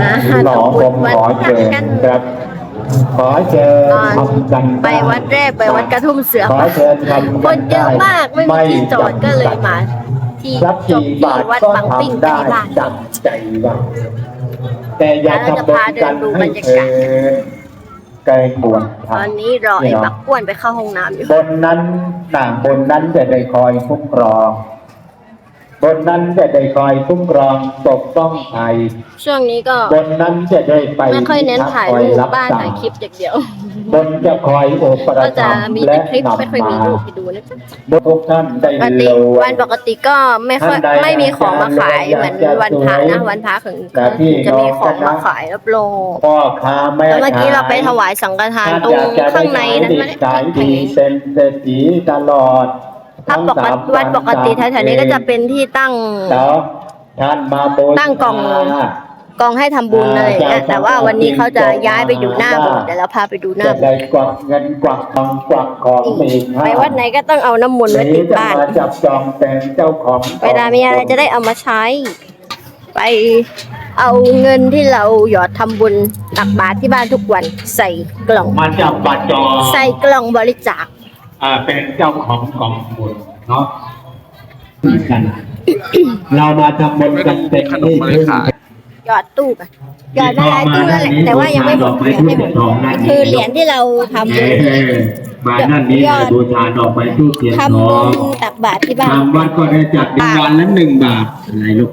มาหมอผมขอเชิญกันครับ ขอเชิญทำกันไปวัดแรกไปวัดกระทุ่มเสือขอเชิญทำคนเยอะมากไม่มีที่จอดก็เลยมาที่รับจกี่บที่บาทวัดก็ปังปิ้งทำใกล้ได้บ้านดังใจว่าแต่อย่าทำบนกันให้เกินเกรงควรตอนนี้รอไอ้บักอ้วนไปเข้าห้องน้ำอยู่บนนั้นต่างบนนั้นจะได้คอยคุ้มครอง บนนั้นจะได้คอยคุ้มครองปกป้องภัยช่วงนี้ก็บนนั้นจะได้ไปไม่ค่อยเน้นถ่ายคอรูปรับบ้านสั่งถ่ายคลิปอย่างเดียวบนจะคอยโอปก็ระจะทับมีและแต่คลิปไม่ค่อยมีนำรูมาปให้ดูนะจ๊ะบนทุกท่านได้ปกติรวยวันปกติก็ไม่ค่อยท่านใดไม่มีของมาขายเหมือนอยากจะวันพระสวยนะวันพระถึงแต่พี่จะมีของน้องมาขายรับโลพ่อค้าแม่แล้วเมื่อกี้เราไปถขายวายสังฆทานท่านตรงอยากจะข้างในนั้นได้ไม่ได้ขายแพดีงเป็นเศรษฐีตลอด ถ้าปกติวันปกติแถวๆนี้ก็จะเป็นที่ตั้งแล้วท่านมาบูชาตั้งกล่อง กองให้ทำบุญอะไรอย่างเงี้ยแต่ว่าวันนี้เขาจะย้ายไปอยู่หน้าโบสถ์เดี๋ยวเราพาไปดูหน้าจะโบสได้ถ์กวักเงินกวักทองกวักของมีค่าไปวัดไหนก็ต้องเอาน้ำมนต์ไว้ติดบ้านหรือจะมาจับจองเป็นเจ้าของเวลามีอะไรจะได้เอามาใช้ ไปเอาเงินที่เราหยอดทำบุญตักบาตรที่บ้านทุกวัน ใส่กล่อง มาจับบัตรจอง ใส่กล่องบริจาค อ่าเป็นเจ้าของกองบุญเนาะกันเรามาทำบุญกันเต็มที่หยอดตู้กันหยอดได้หลายตู้แล้วแหละแต่ว่ายังไม่หมดเหรียญไม่หมดคือเหรียญที่เราทำบุญมาด้านนี้ยอดบูชาดอกไม้ทูบเทียนทำทบุองญตักบาตรที่บ้านทางวัดก็ได้จัดเป็นวันละหนึ่งบาทอะไรลูก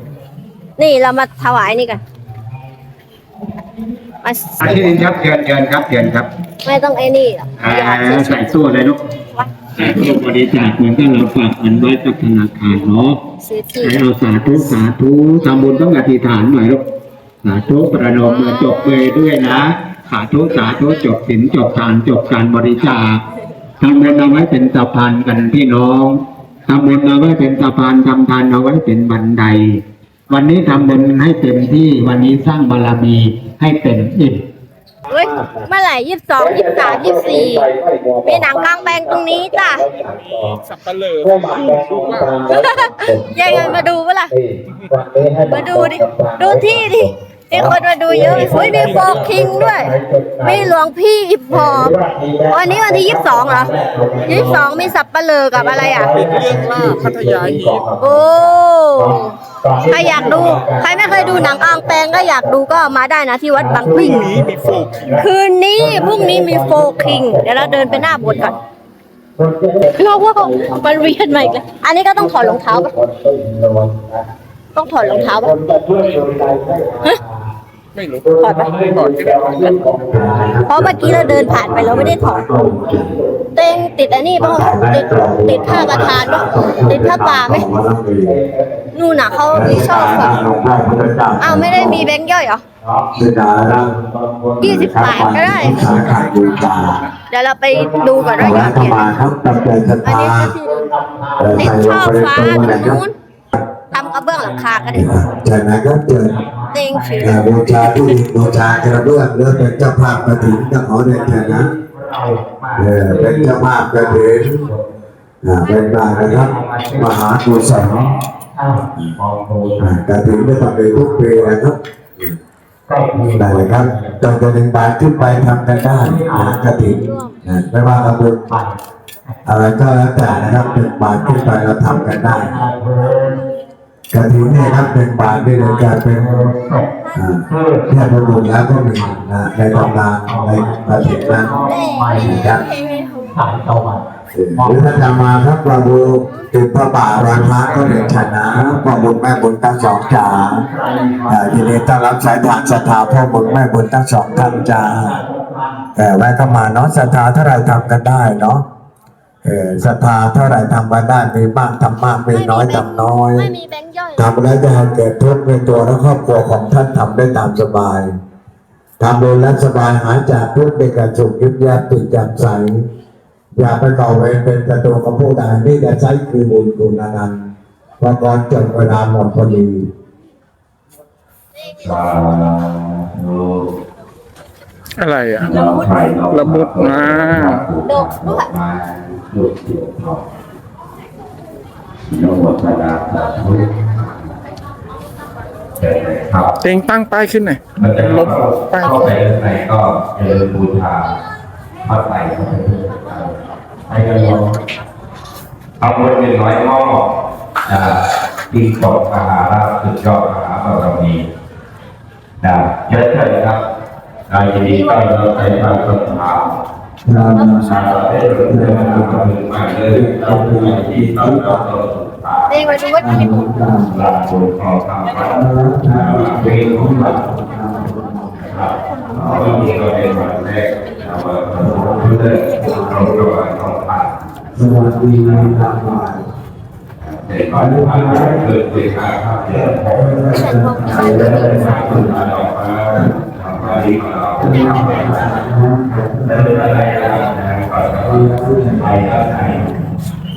นี่เรามาถวายนี่กัน มาอาชีพครับเชิญเชิญครับเชิญครับไม่ต้องไอ้นี่หรอกอ่าหยอดเฉยใส่ตู้เลยลูกๆวัดใส่ตู้บริจาคเหมือนกับเราฝากเงินไว้กับธนาคารเนาะซื้อที่ให้เราสาธุสาธุทำบุญต้องอธิษฐานหน่อยลูกสาธุประนมมือจบเบยด้วยนะ สาธุสาธุจบสินจบทานจบการบริจาคทำบุญเอาไว้เป็นสะพานกันพี่น้องทำบุญเอาไว้เป็นสะพานทำทานเอาไว้เป็นบันได วันนี้ทำบุญให้เต็มที่วันนี้สร้างบารมีให้เต็มอิ่มเฮ้ยเมื่อไหร่ยี่สิบสองยี่สิบสามยี่สิบสี่มีหนังกลางแปลงตรงนี้จ้ะสับปะเลอยังไงมาดูปะล่ะมาดูดิ ดูที่ดิ มีคนมาดูเยอะเฮ้ยมีโฟร์คิงด้วย มีหลวงพี่อิบพอมวันนี้วันที่ยี่สิบสองเหรอยี่สิบสองมีสับปะเลอกับอะไรอะ เป็นเรื่องล่าพัทยาฮีทโอ้ใครอยากดู ใครไม่เคยดูหนังกลางแปลงก็อยากดูก็มาได้นะที่วัดบางปิ้งนี้มีโฟกคืนนี้พรุ่งนี้มีโฟร์คิง เดี๋ยวเราเดินไปหน้าโบสถ์ก่อนเพราะว่ามันเวียนมาอีกแล้วอันนี้ก็ต้องถอดรองเท้าปะต้องถอดรองเท้าปะ ไม่รู้ถอดปะก่อนที่จะถอดกันเพราะเมื่อกี้เราเดินผ่านไปเราไม่ได้ถอดเต็งติดอันนี้ป่ะติดติดผ้าประทานป่ะติดผ้าป่าไหมนู่นน่ะเขาชอบแบบอ้าวไม่ได้มีแบงค์ย่อยเหรอยี่สิบบาทก็ได้ เดี๋ยวเราไปดูก่อนว่าหยอดเหรียญอันนี้ก็ที่ติดช่อฟ้าตรงนู้นทำกระเบื้องหลังคาก็ได้จากนั้นก็เกิ ดเต็งถือเอ่อบูชาผู้บูชากระเบื้องเรื่องเป็นเจ้าภาพกระถิ่นก็ขอในฐานะเออเป็นเจ้าภาพกระถิ่นอ่าเป็นมานะครับมหากุศลอ่ากระถิ่นได้ทำในทุกปีนะครับได้เลยครับจนจะหนึ่งบาทขึ้นไปทำกันได้นะกระถิ่นนะไม่ว่าเราเป็นอะไรก็แล้วแต่นะครับหนึ่งบาทขึ้นไปเราทำกันได้ กระถิ่นนี่ครับเป็นบาทด้วยในการเป็นอ่าแค่ประมูลแล้วก็มีนะในตำนานในกระถิ่นนั้นนะครับหรือถ้าจะมาครับประมูลติดพระป่าราคาก็เรียนชนะพ่อบุญแม่บุญทั้งสองจ๋าอ่ายินดีต้อนรับสายทานศรัทธาพ่อบุญแม่บุญทั้งสองท่านจ้าแต่แวะเข้ามาเนาะศรัทธาเท่าไรทำกันได้เนาะศรัทธาเท่าไรทำกันได้มีมากทำมากมีน้อยทำน้อย ไม่มีแบงค์ย่อยทำแล้วจะให้เกิดทุกข์ในตัวและครอบครัวของท่านทำได้ตามสบายทำโดยและสบายหายจากทุกข์ในการสุขยึดแยกติดแจ่มใสอย่าไปก่อเวรเป็นศัตรูกับผู้ใดนี่จะใช้คือบุญคุณอนันต์พอก่อนจบเวลาหมดพอดีอะไรอะละมุดมาดกด้วยโนวัตนาสาธุ ครับเต็งตั้งป้ายขึ้นหน่อยมันจะลลบบป้ายเข้าไปข้างในก็เจริญบูชาพระไตรพระพุทธเจ้าให้กันลงทำบุญเป็นร้อยหม้ออ่าที่ตกมหาราชสุดยอดมหาบารมีนะเยอะเลยครับนายยินดีก็เราใช้การศรัทธาเราชาได้เรื่องราวถึงมาเลยเราผู้ที่เราเราเราศรัทธาเองมาดูว่าที่ผมลาบุญของทางวัดเป็นของเราครับวันก็เป็นวันแรกเราเพื่อเราเราเราผ่านสวัสดีทางฝ่ายในก่อนที่ผ่านเกิดเหตุการณ์ครับเดี๋ยวผมจะได้สร้างขึ้นมาออกมาทำมาดีของเราได้อ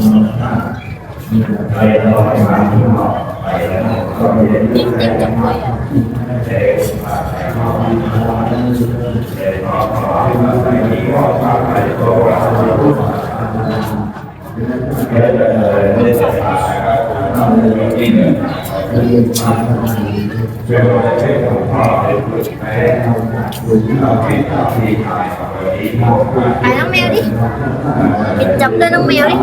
ไปแล้วไหนขอที่เราไปขอขอได้เอาบุญามีจิ้งจกด้วยหรือว่าจิ้งจิ้งจกด้วยอะไปน้องแมวดิปิดจับด้วยน้องแมวดิ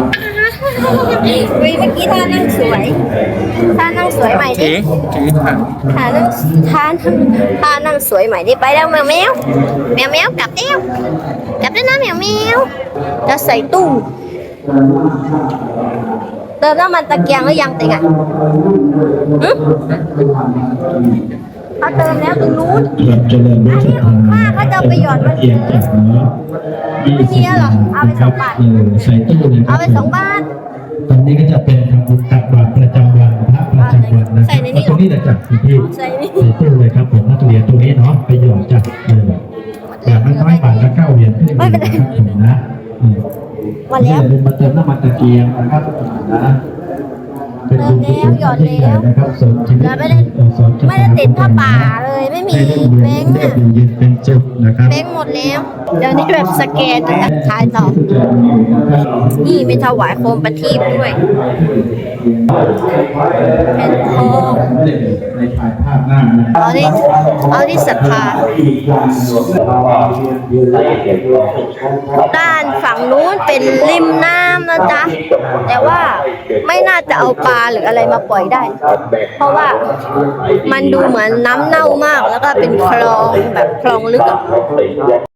เมื่อกี้ท่านั่งสวยท่านั่งสวยใหม่ดิถือถือถังท่านั่งท่านั่งท่านั่งสวยใหม่ดิไปแล้วแมวแมวแมวแมวกลับเร็วกลับด้วยนะแมวแมวจะใส่ตู้เติมน้ำมันตะเกียงหรือยังติงอะหึเขาเติมแล้วตรงนู้นครับเจริญด้วยศรัทธาป้าเขาจะเอาไปหยอดมันเอียงจากเนาะไม่มีแล้วเหรอ เอาไปสองบาท เออใส่ตู้เลยครัเอาไปสองบาท ตรงนี้ก็จะเป็นทำบุญตักบาตรประจำวันพระประจำวันนะใส่ในนี้เหรอตรงนี้จะจัดคุณพี่ใส่นี่ใส่ตู้เลยครับผมนักเรียนตรงนี้เนาะไปหยอดจัดเอออย่างน้อยๆบาทละเก้าเหรียญขึ้นไปนะครับผมนะอืมมาแล้วอย่าลืมมาเติมน้ำมันตะเกียงนะครับนะ เป็นบุญกุศลหยอดแล้วยิ่งใหญ่นะครับเสริมชีวิตแต่ไม่ได้เอ่อเสริชะตาไม่ได้ติดผ้าป่าเลยไม่มีให้ร่มแบเย็งนค์ได้อะอยู่เย็นเป็นสุขนะครับแบงค์หมดแล้วเดี๋ยวนี้แบบสแกนนะครับขายต่อนี่มีถวายโคมประทีปด้วย แผ่นทองในถ่ายภาพหน้านะเอาที่เอาที่ศรัทธาด้านฝั่งนู้นเป็นริมน้ำนะจ๊ะ แต่ว่าไม่น่าจะเอาปลาหรืออะไรมาปล่อยได้ เพราะว่ามันดูเหมือนน้ำเน่ามากแล้วก็เป็นคลองแบบคลองลึกอะ